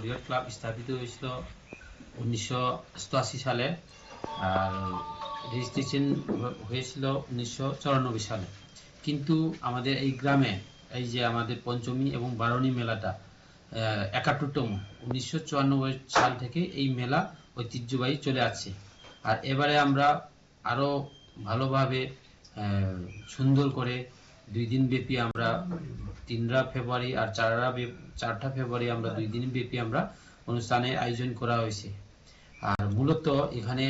মরিয়ট club স্থাপিত হয়েছিল উনিশশো সালে আর রেজিস্ট্রেশন হয়েছিল উনিশশো চুরানব্বই সালে। কিন্তু আমাদের এই গ্রামে, এই যে আমাদের পঞ্চমী এবং বারণী মেলাটা একাত্তরতম, উনিশশো চুরানব্বই সাল থেকে এই মেলা ঐতিহ্যবাহী চলে আসছে। আর এবারে আমরা আরও ভালোভাবে সুন্দর করে দুই দিন ব্যাপী আমরা তিনরা ফেব্রুয়ারি আর চাররা চারটা ফেব্রুয়ারি আমরা দুই দিন ব্যাপী আমরা অনুষ্ঠানের আয়োজন করা হয়েছে। আর মূলত এখানে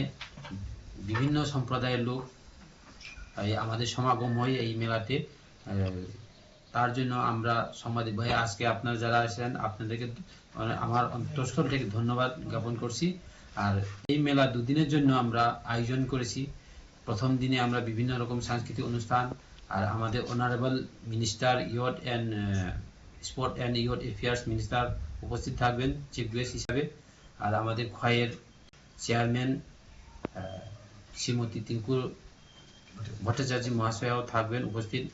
বিভিন্ন সম্প্রদায়ের লোক আমাদের সমাগম হয় এই মেলাতে। তার জন্য আমরা সাংবাদিক ভাই, আজকে আপনারা যারা আসেন আপনাদেরকে মানে আমার অন্তঃস্থল থেকে ধন্যবাদ জ্ঞাপন করছি। আর এই মেলা দুদিনের জন্য আমরা আয়োজন করেছি। প্রথম দিনে আমরা বিভিন্ন রকম সাংস্কৃতিক অনুষ্ঠান আর আমাদের honourable minister youth and sport and youth affairs minister উপস্থিত থাকবেন চিফ গেস্ট হিসাবে। আর আমাদের খয়ের চেয়ারম্যান আহ, শ্রীমতী তিঙ্কুর ভট্টাচার্য মহাশয়াও থাকবেন উপস্থিত।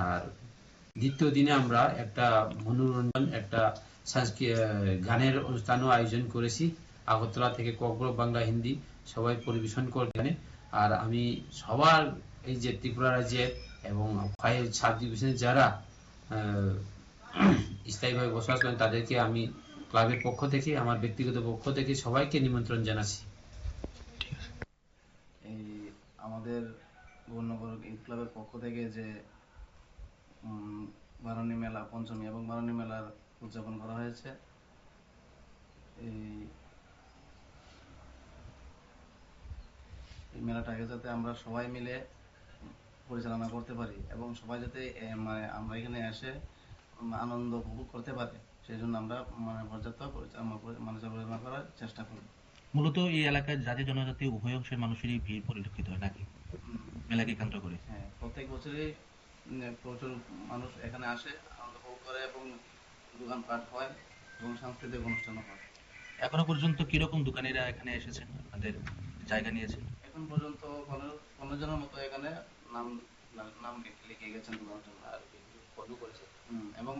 আর দ্বিতীয় দিনে আমরা একটা মনোরঞ্জন একটা গানের অনুষ্ঠানও আয়োজন করেছি আগরতলা থেকে কক্র বাংলা হিন্দি। সবাই পরিবেশন করবে আর আমি সবার এই যে ত্রিপুরা রাজ্যের এবং সাব ডিভিশনের যারা স্থায়ীভাবে বসবাস করেন, তাদেরকে আমি ক্লাবের পক্ষ থেকে, আমার ব্যক্তিগত পক্ষ থেকে সবাইকে নিমন্ত্রণ জানাচ্ছি। এই আমাদের ভুবনগর ঈদ ক্লাবের পক্ষ থেকে যে বারণী মেলা, পঞ্চমী এবং বারণী মেলার উদযাপন করা হয়েছে এই মেলাটাকে যাতে আমরা সবাই মিলে পরিচালনা করতে পারি এবং সবাই যাতে মানে আমরা এখানে এসে আনন্দ উপভোগ করতে পারে সেই জন্য আমরা মানে পর্যাপ্ত মানে পরিচালনা করার চেষ্টা করি। মূলত এই এলাকায় জাতি জনজাতি উভয় অংশের মানুষেরই ভিড় পরিলক্ষিত হয় নাকি? মেলাকে কেন্দ্র করে। হ্যাঁ প্রত্যেক বছরই প্রচুর মানুষ এখানে আসে আনন্দ উপভোগ করে এবং দোকানপাট হয় এবং সাংস্কৃতিক অনুষ্ঠানও হয়। এখনও পর্যন্ত কীরকম দোকানিরা এখানে এসেছেন? আপনাদের জায়গা নিয়েছেন? এখন পর্যন্ত পনেরো জনের মতো এখানে নাম নাম লিখে- গেছেন আর করেছে। এবং